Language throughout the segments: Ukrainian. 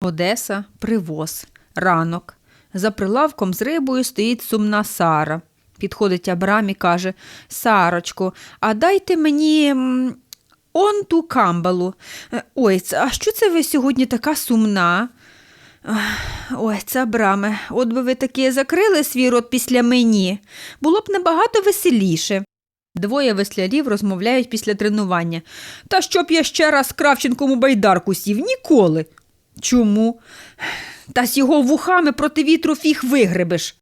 Одеса, привоз, ранок. За прилавком з рибою стоїть сумна Сара. Підходить Абрам і каже: Сарочко, а дайте мені он ту камбалу. Е, Ой, а що це ви сьогодні така сумна? Ой, це Абраме, от би ви таки закрили свій рот після мені. Було б набагато веселіше. Двоє веслярів розмовляють після тренування. Та щоб я ще раз Кравченкому байдарку сів, ніколи. Чому? Та з його вухами проти вітру фіг вигребеш.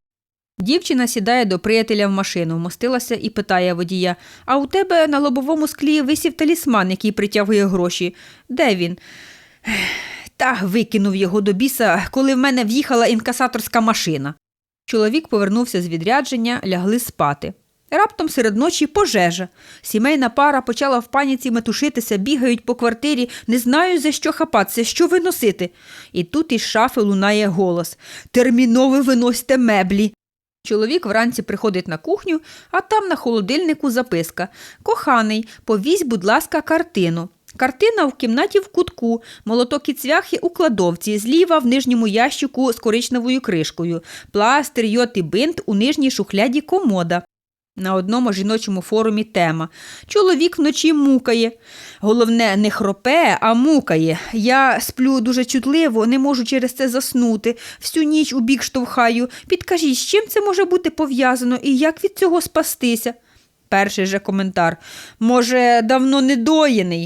Дівчина сідає до приятеля в машину, вмостилася і питає водія: А у тебе на лобовому склі висів талісман, який притягує гроші. Де він? Та викинув його до біса, коли в мене в'їхала інкасаторська машина. Чоловік повернувся з відрядження, лягли спати. Раптом серед ночі пожежа. Сімейна пара почала в паніці метушитися, бігають по квартирі, не знають, за що хапатися, що виносити. І тут із шафи лунає голос Терміново виносьте меблі. Чоловік вранці приходить на кухню, а там на холодильнику записка Коханий, повізь, будь ласка, картину. Картина в кімнаті в кутку, молоток і цвяхи у кладовці, зліва в нижньому ящику з коричневою кришкою, пластир, йод і бинт у нижній шухляді комода. На одному жіночому форумі тема Чоловік вночі мукає. Головне, не хропе, а мукає. Я сплю дуже чутливо, не можу через це заснути. Всю ніч у бік штовхаю. Підкажіть, з чим це може бути пов'язано і як від цього спастися? Перший же коментар. Може, давно недоїний?